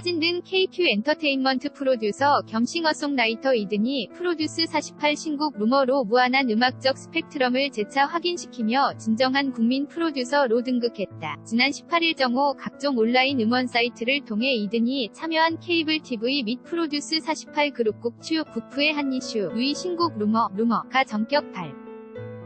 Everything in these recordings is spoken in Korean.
사진 등 KQ 엔터테인먼트 프로듀서 겸 싱어송라이터 이든이 프로듀스 48 신곡 루머로 무한한 음악적 스펙트럼을 재차 확인시키며 진정한 국민 프로듀서로 등극했다. 지난 18일 정오 각종 온라인 음원 사이트를 통해 이든이 참여한 케이블 TV 및 프로듀스 48 그룹 국추 국프의 한 이슈 위 신곡 루머 루머가 전격 발.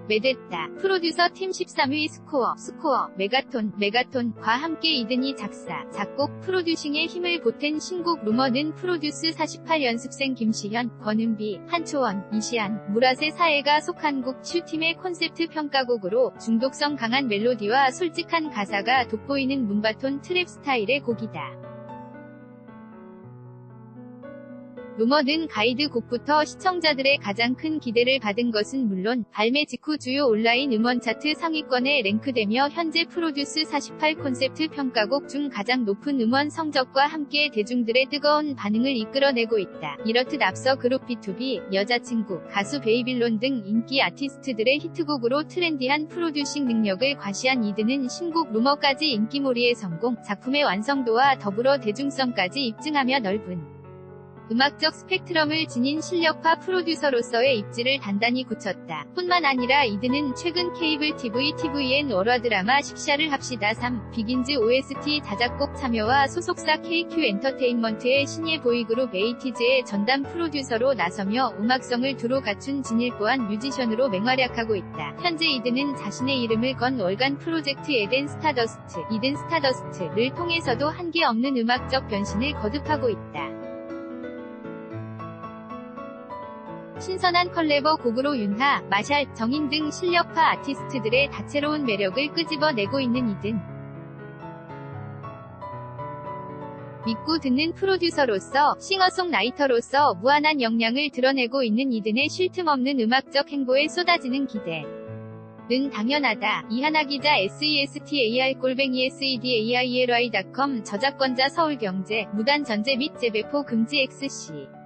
메데타 프로듀서 팀 13위 스코어 스코어 메가톤 메가톤과 함께 이든이 작사 작곡 프로듀싱에 힘을 보탠 신곡 루머는 프로듀스 48 연습생 김시현 권은비 한초원 이시안 무라세 사회가 속한 곡 슈팀의 콘셉트 평가곡으로 중독성 강한 멜로디와 솔직한 가사가 돋보이는 문바톤 트랩 스타일의 곡이다. 루머는 가이드 곡부터 시청자들의 가장 큰 기대를 받은 것은 물론 발매 직후 주요 온라인 음원 차트 상위권에 랭크되며 현재 프로듀스 48 콘셉트 평가곡 중 가장 높은 음원 성적과 함께 대중들의 뜨거운 반응을 이끌어내고 있다. 이렇듯 앞서 그룹 B2B, 여자친구, 가수 베이빌론 등 인기 아티스트들의 히트곡으로 트렌디한 프로듀싱 능력을 과시한 이드는 신곡 루머까지 인기몰이의 성공, 작품의 완성도와 더불어 대중성까지 입증하며 넓은 음악적 스펙트럼을 지닌 실력파 프로듀서로서의 입지를 단단히 굳혔다. 뿐만 아니라 이드는 최근 케이블 TV, TVN 월화 드라마 식샤를 합시다 3, 비긴즈 OST 자작곡 참여와 소속사 KQ 엔터테인먼트의 신예 보이그룹 에이티즈의 전담 프로듀서로 나서며 음악성을 두루 갖춘 진일보한 뮤지션으로 맹활약하고 있다. 현재 이드는 자신의 이름을 건 월간 프로젝트 에덴 스타더스트, 이든 스타더스트를 통해서도 한계 없는 음악적 변신을 거듭하고 있다. 신선한 컬래버 곡으로 윤하, 마샬, 정인 등 실력파 아티스트들의 다채로운 매력을 끄집어내고 있는 이든. 믿고 듣는 프로듀서로서, 싱어송라이터로서 무한한 역량을 드러내고 있는 이든의 쉴 틈 없는 음악적 행보에 쏟아지는 기대. 는 당연하다. 이하나 기자 SESTAR 골뱅이 SEDAIRY.com 저작권자 서울경제 무단 전제 및 재배포 금지 XC